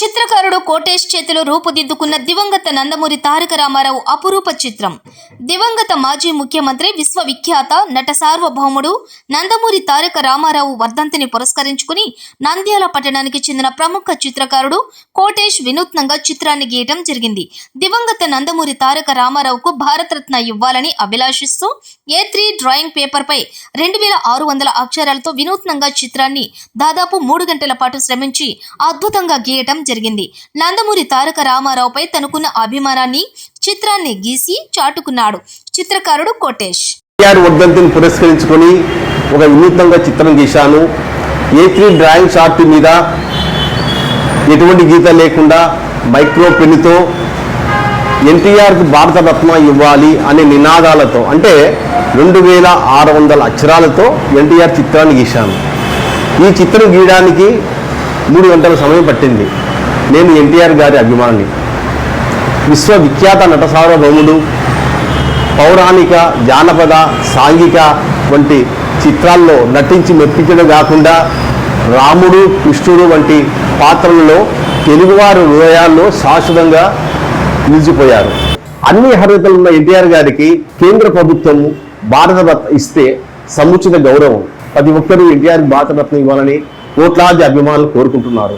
చిత్రకారుడు కోటేష్ చేతిలో రూపుదిద్దుకున్న దివంగత నందమూరి తారక రామారావు అపురూప చిత్రం. దివంగత మాజీ ముఖ్యమంత్రి విశ్వవిఖ్యాత నట సార్వభౌముడు నందమూరి తారక రామారావు వర్ధంతిని పురస్కరించుకుని నంద్యాల పట్టణానికి చెందిన ప్రముఖ చిత్రకారుడు కోటేష్ వినూత్నంగా చిత్రాన్ని గీయటం జరిగింది. దివంగత నందమూరి తారక రామారావుకు భారతరత్న ఇవ్వాలని అభిలాషిస్తూ ఏ త్రీ డ్రాయింగ్ పేపర్పై రెండు వేల ఆరు వందల అక్షరాలతో వినూత్నంగా చిత్రాన్ని దాదాపు మూడు గంటల పాటు శ్రమించి అద్భుతంగా గీయటం జరిగింది. నందమూరి తారక రామారావుపై తనకున్న అభిమానాన్ని చిత్రాన్ని గీసి చాటుకున్నాడు. చిత్రకారుడు కోటేష్. వర్ధంతిని పురస్కరించుకొని ఒక వినూత్నంగా చిత్రం గీశాను. ఏ త్రీ డ్రాయింగ్ షార్ట్ మీద ఎటువంటి గీత లేకుండా మైక్రో పెన్నుతో ఎన్టీఆర్కి భారతరత్న ఇవ్వాలి అనే నినాదాలతో అంటే రెండు వేల ఆరు వందల అక్షరాలతో ఎన్టీఆర్ చిత్రాన్ని గీశాను. ఈ చిత్రం గీయడానికి మూడు గంటల సమయం పట్టింది. నేను ఎన్టీఆర్ గారి అభిమాని. విశ్వవిఖ్యాత నట సార్వభౌముడు పౌరాణిక జానపద సాంఘిక వంటి చిత్రాల్లో నటించి మెప్పించడం కాకుండా రాముడు కృష్ణుడు వంటి పాత్రలలో తెలుగువారి హృదయాల్లో శాశ్వతంగా నిలిచిపోయారు. అన్ని అర్హతలు ఉన్న ఎన్టీఆర్ గారికి కేంద్ర ప్రభుత్వం భారతరత్న ఇస్తే సముచిత గౌరవం. ప్రతి ఒక్కరూ ఎన్టీఆర్ భారతరత్న ఇవ్వాలని కోట్లాది అభిమానులు కోరుకుంటున్నారు.